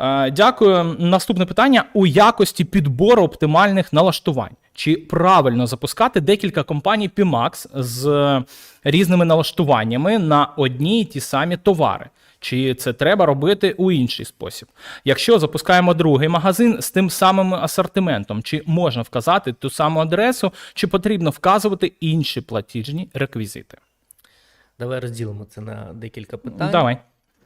Е, Дякую. Наступне питання: у якості підбору оптимальних налаштувань. Чи правильно запускати декілька компаній Pimax з різними налаштуваннями на одні й ті самі товари? Чи це треба робити у інший спосіб? Якщо запускаємо другий магазин з тим самим асортиментом, чи можна вказати ту саму адресу, чи потрібно вказувати інші платіжні реквізити? Давай розділимо це на декілька питань. Давай.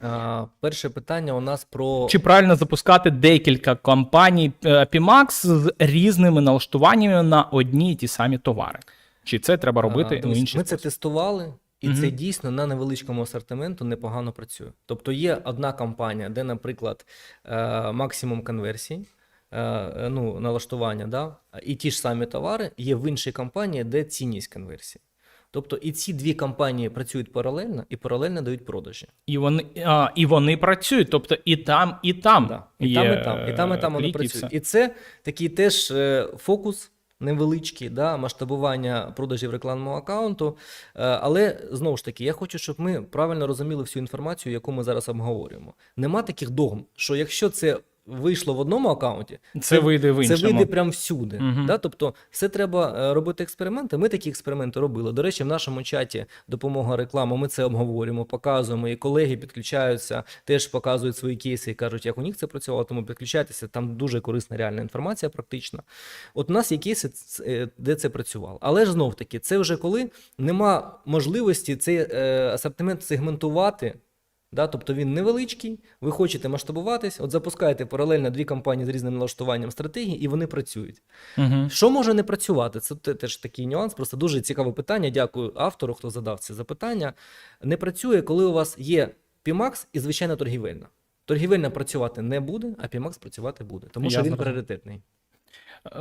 А, перше питання у нас про Чи правильно запускати декілька компаній е, Pimax з різними налаштуваннями на одні й ті самі товари? Чи це треба робити А, у інший Ми це тестували, і Мгм. це дійсно на невеличкому асортименту непогано працює. Тобто є одна компанія, де, наприклад, е, максимум конверсій, е, ну, налаштування, да? і ті ж самі товари є в іншій компанії, де цінність конверсії. Тобто і ці дві компанії працюють паралельно і паралельно дають продажі. І вони, а, і вони працюють, тобто і там, і там. Да. І є, там, і там, і там, і там вони працюють. І це такий теж е, фокус. Невеличкий да, масштабування продажів рекламного аккаунту. Е, Але знову ж таки, я хочу, щоб ми правильно розуміли всю інформацію, яку ми зараз обговорюємо. Нема таких догм, що якщо це вийшло в одному аккаунті, Це вийде в це вийде прямо всюди. Мгм. Да? Тобто, все треба е, робити експерименти. Ми такі експерименти робили. До речі, в нашому чаті допомога реклама. Ми це обговорюємо, показуємо. І колеги підключаються, теж показують свої кейси і кажуть, як у них це працювало. Тому підключайтеся. Там дуже корисна реальна інформація, практична. От у нас є кейси, е, де це працювало. Але ж знов таки, це вже коли нема можливості цей е, асортимент сегментувати. Да, тобто він невеличкий, ви хочете масштабуватись, от запускаєте паралельно дві компанії з різним налаштуванням стратегії, і вони працюють. Мгм. Що може не працювати? Це теж такий нюанс, просто дуже цікаве питання. Дякую автору, хто задав це запитання. Не працює, коли у вас є Pimax і звичайна торгівельна. Торгівельна працювати не буде, а Pimax працювати буде, тому що Я він пріоритетний.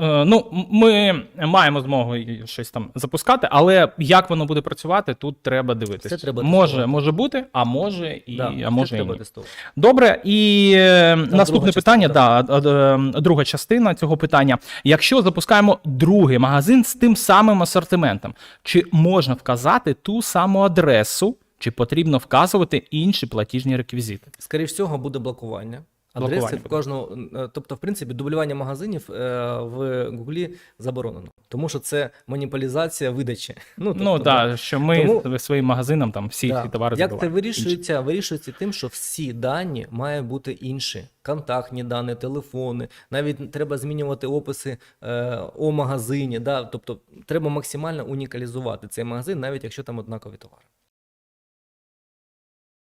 Е, Ну, ми маємо змогу щось там запускати, але як воно буде працювати, тут треба дивитися. Треба може, тестувати. може бути, а може і Да, а може і ні. тестувати. Добре, і е, наступне друга питання, частина, да, е, друга частина цього питання. Якщо запускаємо другий магазин з тим самим асортиментом, чи можна вказати ту саму адресу, чи потрібно вказувати інші платіжні реквізити? Скоріше всього, буде блокування. Адреси в кожного, е, тобто, в принципі, дублювання магазинів е, в Гуглі заборонено, тому що це монополізація видачі. Ну, тобто, ну да. так, що ми Тому- своїм магазином там всі Да. ці товари Як це вирішується? Вирішується тим, що всі дані мають бути інші. Контактні дані, телефони, навіть треба змінювати описи е, о магазині. Да? Тобто треба максимально унікалізувати цей магазин, навіть якщо там однакові товари.